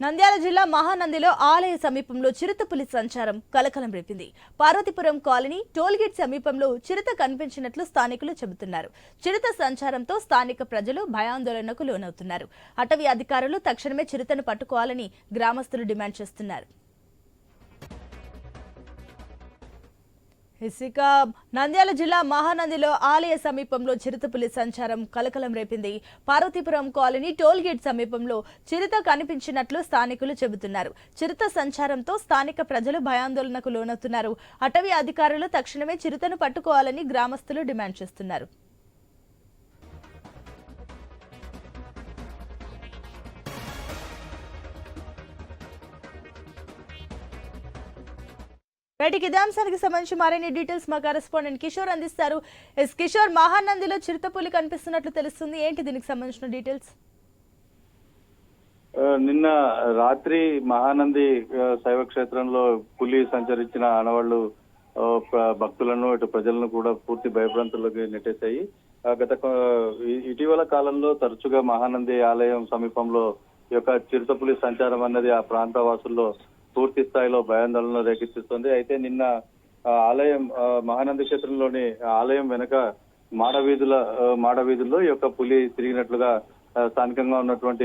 నంద్యాల జిల్లా మహానందిలో ఆలయ సమీపంలో చిరుతపులి సంచారం కలకలం రేపింది. పార్వతీపురం కాలనీ టోల్గేట్ సమీపంలో చిరుత కనిపించినట్లు స్థానికులు చెబుతున్నారు. చిరుత సంచారంతో స్థానిక ప్రజలు భయాందోళనకు లోనవుతున్నారు. అటవీ అధికారులు తక్షణమే చిరుతను పట్టుకోవాలని గ్రామస్తులు డిమాండ్ చేస్తున్నారు. ఇసిక నంద్యాల జిల్లా మహానందిలో ఆలయ సమీపంలో చిరుతపులి సంచారం కలకలం రేపింది. పార్వతీపురం కాలనీ టోల్ గేట్ సమీపంలో చిరుత కనిపించినట్లు స్థానికులు చెబుతున్నారు. చిరుత సంచారంతో స్థానిక ప్రజలు భయాందోళనకు లోనవుతున్నారు. అటవీ అధికారులు తక్షణమే చిరుతను పట్టుకోవాలని గ్రామస్తులు డిమాండ్ చేస్తున్నారు. బయటికి ఇదే అంశానికి సంబంధించి మరిన్ని డీటెయిల్స్ మా కరెస్పాండెంట్ కిషోర్ అందిస్తారు. ఎస్ కిషోర్ మహానందిలో చిరుతపులి కనిపిస్తున్నట్లు తెలుస్తుంది. ఏంటి దీనికి సంబంధించిన డీటెయిల్స్? నిన్న రాత్రి మహానంది శైవ క్షేత్రంలో పులి సంచరించిన ఆనవాళ్ళు భక్తులను ఇటు ప్రజలను కూడా పూర్తి భయభ్రాంతుల్లోకి నెట్టేశాయి. గత ఇటీవల కాలంలో తరచుగా మహానంది ఆలయం సమీపంలో ఈ యొక్క చిరుతపులి సంచారం అన్నది ఆ ప్రాంత వాసుల్లో పూర్తి స్థాయిలో భయాందోళన రేకెత్తిస్తుంది. అయితే నిన్న ఆ, ఆలయం ఆ, మహానంది క్షేత్రంలోని ఆలయం వెనక మాడవీధుల మాడవీధుల్లో ఈ యొక్క పులి తిరిగినట్లుగా స్థానికంగా ఉన్నటువంటి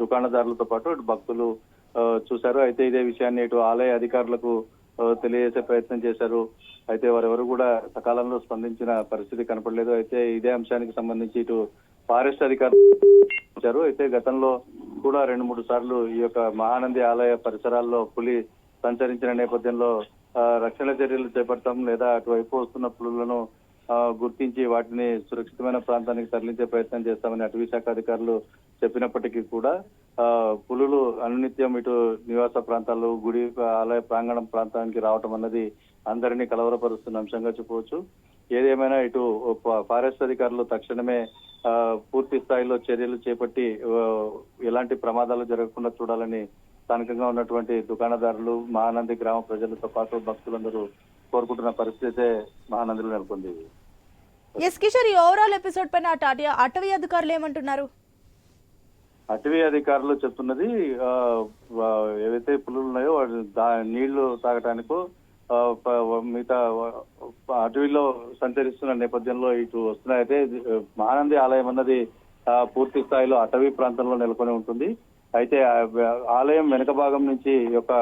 దుకాణదారులతో పాటు ఇటు భక్తులు చూశారు. అయితే ఇదే విషయాన్ని ఇటు ఆలయ అధికారులకు తెలియజేసే ప్రయత్నం చేశారు. అయితే వారెవరు కూడా సకాలంలో స్పందించిన పరిస్థితి కనపడలేదు. అయితే ఇదే అంశానికి సంబంధించి ఇటు ఫారెస్ట్ అధికారులు అయితే గతంలో కూడా రెండు మూడు సార్లు ఈ యొక్క మహానంది ఆలయ పరిసరాల్లో పులి సంచరించిన నేపథ్యంలో రక్షణ చర్యలు చేపడతాం లేదా అటువైపు వస్తున్న పులులను గుర్తించి వాటిని సురక్షితమైన ప్రాంతానికి తరలించే ప్రయత్నం చేస్తామని అటవీ శాఖ అధికారులు చెప్పినప్పటికీ కూడా పులులు అనునిత్యం ఇటు నివాస ప్రాంతాలు గుడి ఆలయ ప్రాంగణం ప్రాంతానికి రావటం అన్నది అందరినీ కలవరపరుస్తున్న అంశంగా చెప్పవచ్చు ఏదేమైనా ఇటు ఫారెస్ట్ అధికారులు తక్షణమే పూర్తి స్థాయిలో చర్యలు చేపట్టి ఎలాంటి ప్రమాదాలు జరగకుండా చూడాలని స్థానికంగా ఉన్నటువంటి దుకాణదారులు మహానంది గ్రామ ప్రజలతో పాటు భక్తులందరూ కోరుకుంటున్న పరిస్థితి మహానందిలో నెలకొంది. ఎస్ కిషోర్ ఈ ఓవరాల్ ఎపిసోడ్ పైన అటు అటు- అటవీ అధికారులు ఏమంటున్నారు? అటవీ అధికారులు చెప్తున్నది ఏవైతే పులులు ఉన్నాయో నీళ్ళు తాగటానికో మిగతా అటవీలో సంచరిస్తున్న నేపథ్యంలో ఇటు వస్తున్నాయితే మహానంది ఆలయం అన్నది పూర్తి స్థాయిలో అటవీ ప్రాంతంలో నెలకొని ఉంటుంది. అయితే ఆలయం వెనుక భాగం నుంచి యొక్క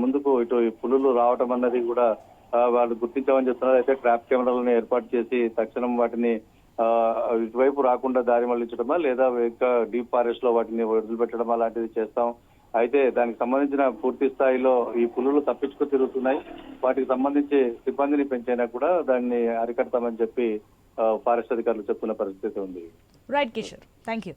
ముందుకు ఇటు పులులు రావటం అన్నది కూడా వాళ్ళు గుర్తించామని చెప్తున్నారు. అయితే ట్రాప్ కెమెరాలను ఏర్పాటు చేసి తక్షణం వాటిని ఆ, ఇటువైపు రాకుండా దారి మళ్ళించడమా లేదా ఇంకా డీప్ ఫారెస్ట్లో వాటిని వదిలిపెట్టడమా లాంటిది చేస్తాం. అయితే దానికి సంబంధించిన పూర్తి స్థాయిలో ఈ పులులు తప్పించుకు తిరుగుతున్నాయి. వాటికి సంబంధించి సిబ్బందిని పెంచైనా కూడా దాన్ని అరికడతామని చెప్పి ఫారెస్ట్ అధికారులు చెప్తున్న పరిస్థితి ఉంది. Right Kishore thank you